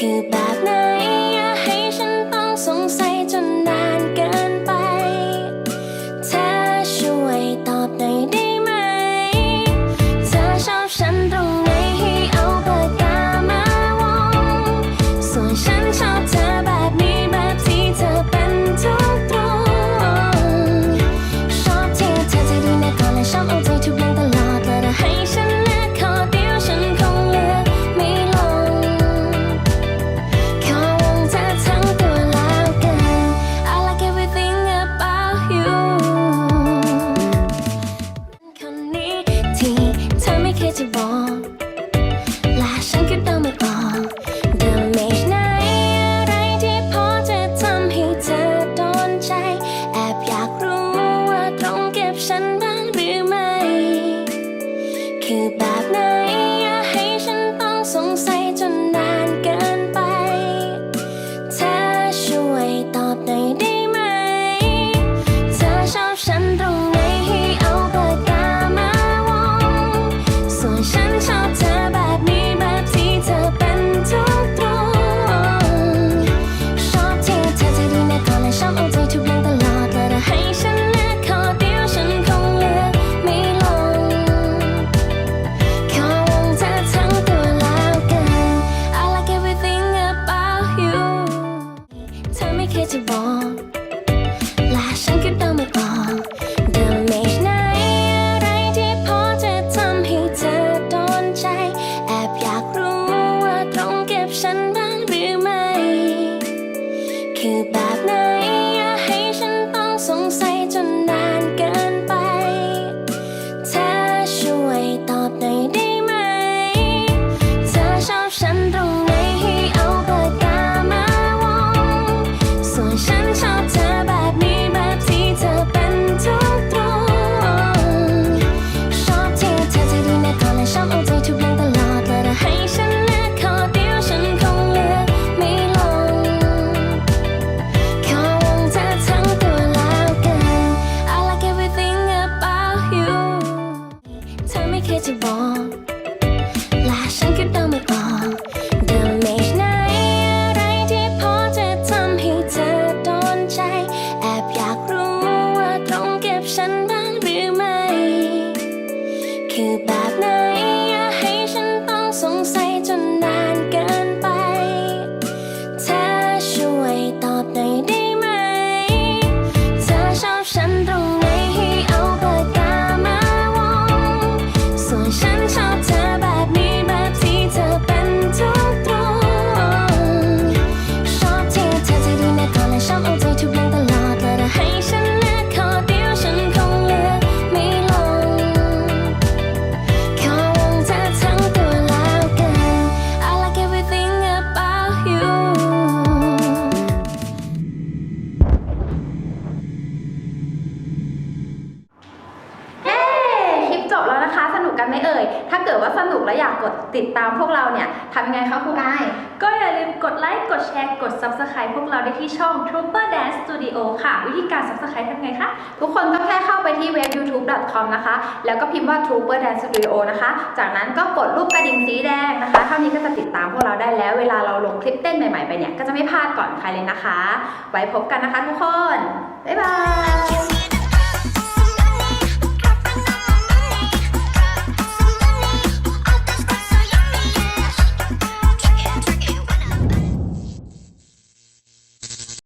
คือแบบนั้น กันไหมเอ่ย ถ้าเกิดว่าสนุกและอยากกดติดตามพวกเราเนี่ยทำยังไงคะครูอ้าย ก็อย่าลืมกดไลค์ กดแชร์ กด Subscribe พวกเราได้ที่ช่อง Trooper Dance Studio ค่ะ วิธีการ Subscribe ทำไงคะ ทุกคนก็แค่เข้าไปที่เว็บ youtube.com นะคะ แล้วก็พิมพ์ว่า Trooper Dance Studio นะคะ จากนั้นก็กดรูปกระดิ่งสีแดงนะคะ เท่านี้ก็จะติดตามพวกเราได้แล้ว เวลาเราลงคลิปเต้นใหม่ๆไปเนี่ย ก็จะไม่พลาดก่อนใครเลยนะคะ ไว้พบกันนะคะทุกคน บ๊ายบาย